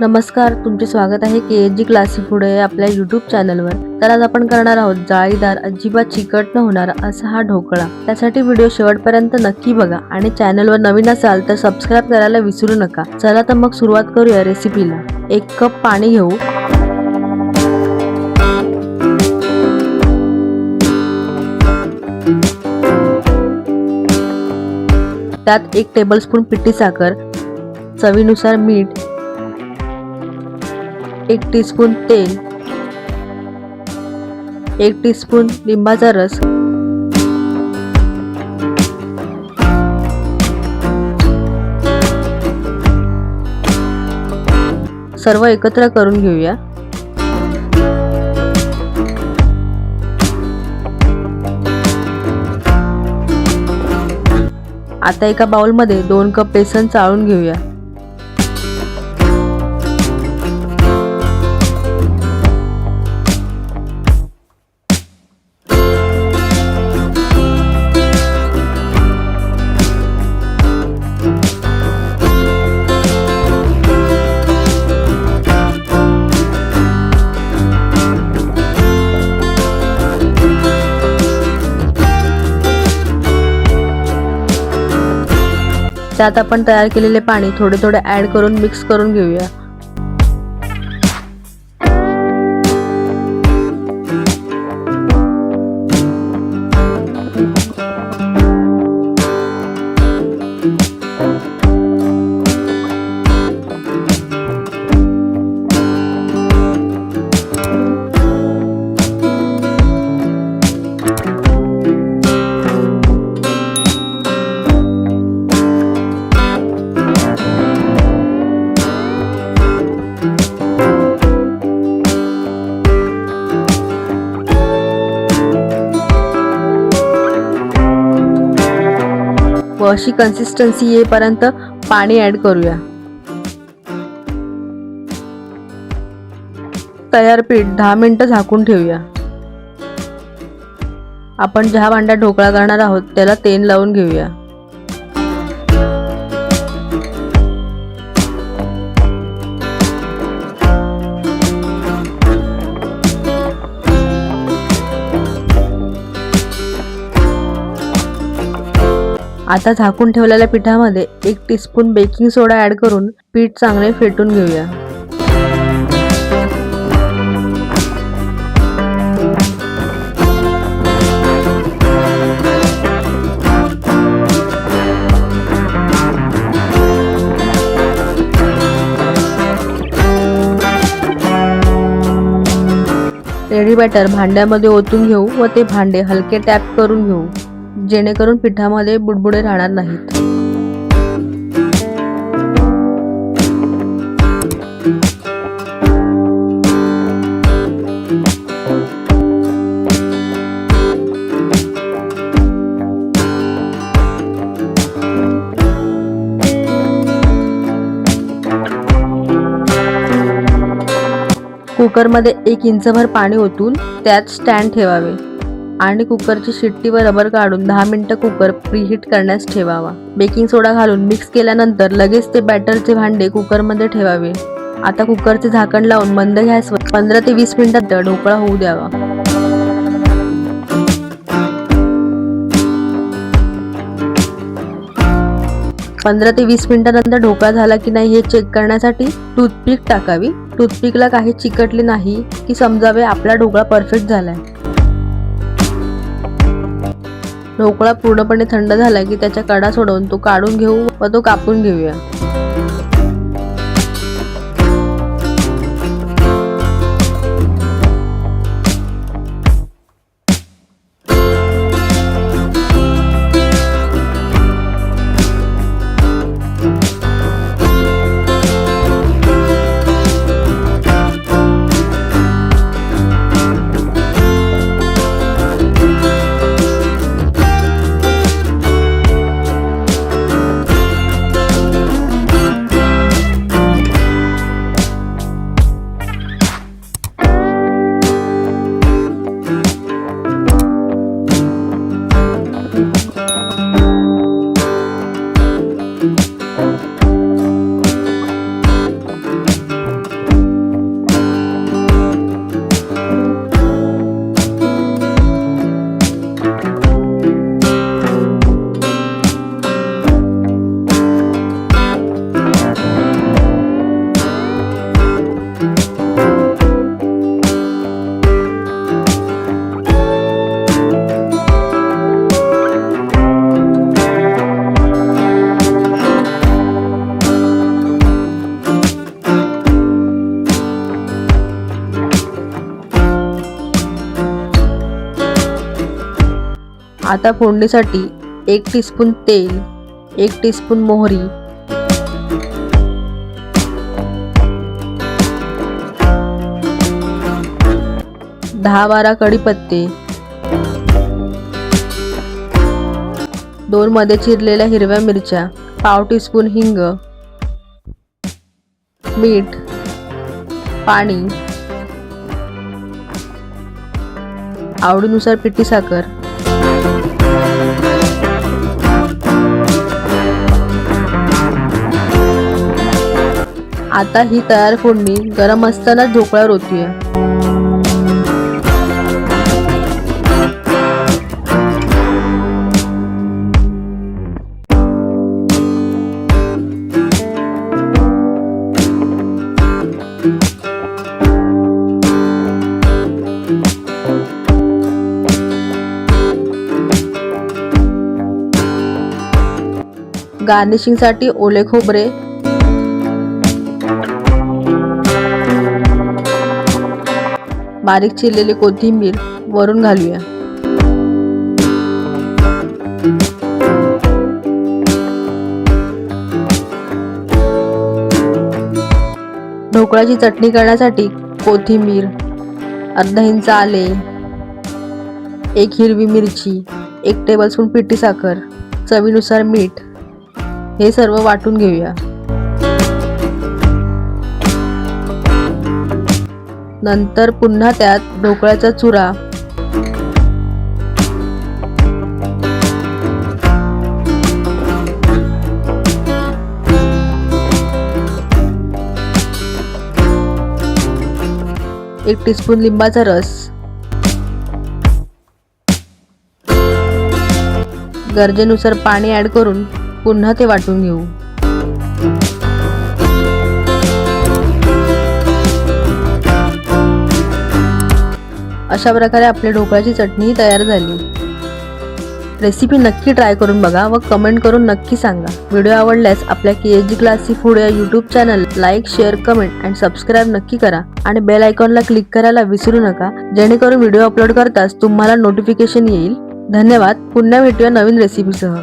नमस्कार तुमचे स्वागत आहे के एच जी क्लासिक पुढे आपल्या यूट्यूब चॅनलवर तर आज आपण करणार आहोत जाळीदार अजिबात चिकट न होणार असा हा ढोकळा. त्यासाठी व्हिडिओ शेवटपर्यंत नक्की बघा आणि चॅनलवर नवीन असाल तर सबस्क्राईब करायला विसरू नका. चला तर मग सुरुवात करूया रेसिपीला एक कप पाणी घेऊ. त्यात एक टेबलस्पून पिठी साखर चवीनुसार मीठ एक टीस्पून तेल एक टीस्पून लिंबाचा रस सर्व एकत्र करून घेऊया. आता एका बाउलमध्ये दोन कप बेसन चाळून घेऊया. त्यात आपण तयार केलेले पाणी थोडे थोडे ऍड करून मिक्स करून घेऊया. अशी कन्सिस्टन्सी येईपर्यंत पाणी ऍड करूया. तयार पीठ दहा मिनटं झाकून ठेवूया. आपण ज्या भांड्यात ढोकळा करणार आहोत त्याला तेल लावून घेऊया. आता झाकून ठेवलेल्या पिठामध्ये एक टीस्पून बेकिंग सोडा ॲड करून पीठ चांगले फेटून घेऊया. रेडी बॅटर भांड्यामध्ये ओतून घेऊ व ते भांडे हलके टॅप करून घेऊ. जेणेकरून पिठामध्ये बुडबुडे राहणार नाहीत. कुकरमध्ये एक इंचभर पाणी ओतून त्यात स्टँड ठेवावे. आणि कुकरची शिट्टी व रबर काढून दहा मिनिटं कुकर प्रीहीट करण्यास ठेवावा. बेकिंग सोडा घालून मिक्स केल्यानंतर लगेच ते बॅटरचे भांडे कुकरमध्ये ठेवावे. आता कुकरचे झाकण लावून मंद गॅसवर पंधरा ते वीस मिनिटात ढोकळा होऊ द्यावा. पंधरा ते वीस मिनिटानंतर ढोकळा झाला की नाही हे चेक करण्यासाठी टूथपिक टाकावी. टूथपिकला काही चिकटले नाही की समजावे आपला ढोकळा परफेक्ट झालाय. ढोकळा पूर्णपणे थंड झाला की त्याच्या कडा सोडवून तो काढून घेऊ व तो कापून घेऊया. आता फोडणीसाठी एक टीस्पून तेल एक टीस्पून मोहरी. दहा बारा कढीपत्ते. दोन मध्ये चिरलेल्या हिरव्या मिरच्या पाव टीस्पून हिंग मीठ पाणी आवडीनुसार पिठी साखर. आता ही तयार फोडणी गरम असताना ढोकळ्यावर ओतूया. गार्निशिंगसाठी ओले खोबरे बारीक चिरलेली कोथिंबीर वरून घालूया. ढोकळ्याची चटणी करण्यासाठी कोथिंबीर अर्धा इंच आले एक हिरवी मिरची एक टेबलस्पून पिठी साखर चवीनुसार मीठ हे सर्व वाटून घेऊया. नंतर पुन्हा त्यात ढोकळ्याचा चुरा. एक टीस्पून लिंबाचा रस. गरजेनुसार पाणी ॲड करून पुन्हा ते वाटून घेऊ. अशा प्रकारे आपली ढोकळ्याची चटणी तयार झाली. रेसिपी नक्की ट्राय करून बघा व कमेंट करून नक्की सांगा. व्हिडिओ आवडल्यास आपल्या K H G classy food या YouTube channel like share comment and subscribe नक्की करा. आणि बेल आयकॉनला क्लिक करायला विसरू नका. जेणेकरून व्हिडिओ अपलोड करताच तुम्हाला नोटिफिकेशन येईल. धन्यवाद. पुन्हा भेटूया नवीन रेसिपीसह